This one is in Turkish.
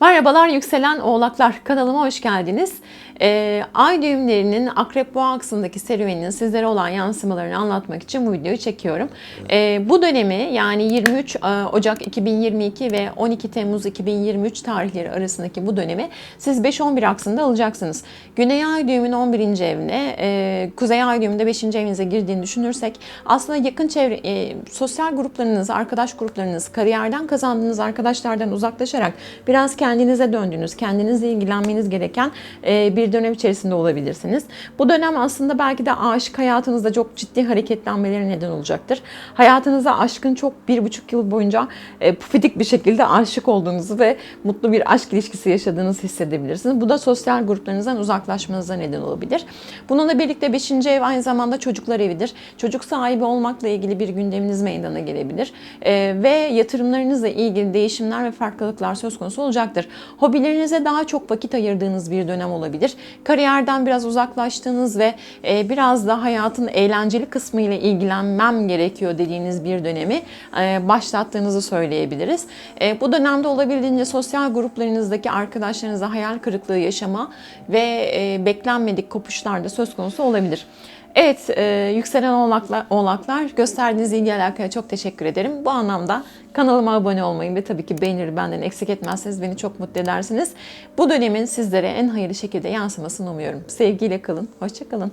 Merhabalar yükselen oğlaklar kanalıma hoş geldiniz. Ee, ay düğümlerinin akrep boğa aksındaki serüveninin sizlere olan yansımalarını anlatmak için bu videoyu çekiyorum. Ee, bu dönemi yani 23 e, Ocak 2022 ve 12 Temmuz 2023 tarihleri arasındaki bu dönemi siz 5-11 aksında alacaksınız. Güney ay düğümün 11. evine, e, kuzey ay düğümünde 5. evinize girdiğini düşünürsek aslında yakın çevre, e, sosyal gruplarınız, arkadaş gruplarınız, kariyerden kazandığınız arkadaşlardan uzaklaşarak biraz kendinize döndüğünüz, kendinizle ilgilenmeniz gereken e, bir dönem içerisinde olabilirsiniz. Bu dönem aslında belki de aşk hayatınızda çok ciddi hareketlenmeleri neden olacaktır. Hayatınıza aşkın çok bir buçuk yıl boyunca e, pufidik bir şekilde aşık olduğunuzu ve mutlu bir aşk ilişkisi yaşadığınızı hissedebilirsiniz. Bu da sosyal gruplarınızdan uzaklaşmanıza neden olabilir. Bununla birlikte 5. ev aynı zamanda çocuklar evidir. Çocuk sahibi olmakla ilgili bir gündeminiz meydana gelebilir. E, ve yatırımlarınızla ilgili değişimler ve farklılıklar söz konusu olacaktır. Hobilerinize daha çok vakit ayırdığınız bir dönem olabilir. Kariyerden biraz uzaklaştığınız ve e, biraz da hayatın eğlenceli kısmı ile ilgilenmem gerekiyor dediğiniz bir dönemi e, başlattığınızı söyleyebiliriz. E, bu dönemde olabildiğince sosyal gruplarınızdaki arkadaşlarınızla hayal kırıklığı yaşama ve e, beklenmedik kopuşlar da söz konusu olabilir. Evet, e, yükselen oğlaklar, oğlaklar gösterdiğiniz ilgi alakaya çok teşekkür ederim. Bu anlamda kanalıma abone olmayı ve tabii ki beğenir benden eksik etmezseniz beni çok mutlu edersiniz. Bu dönemin sizlere en hayırlı şekilde yansımasını umuyorum. Sevgiyle kalın, hoşçakalın.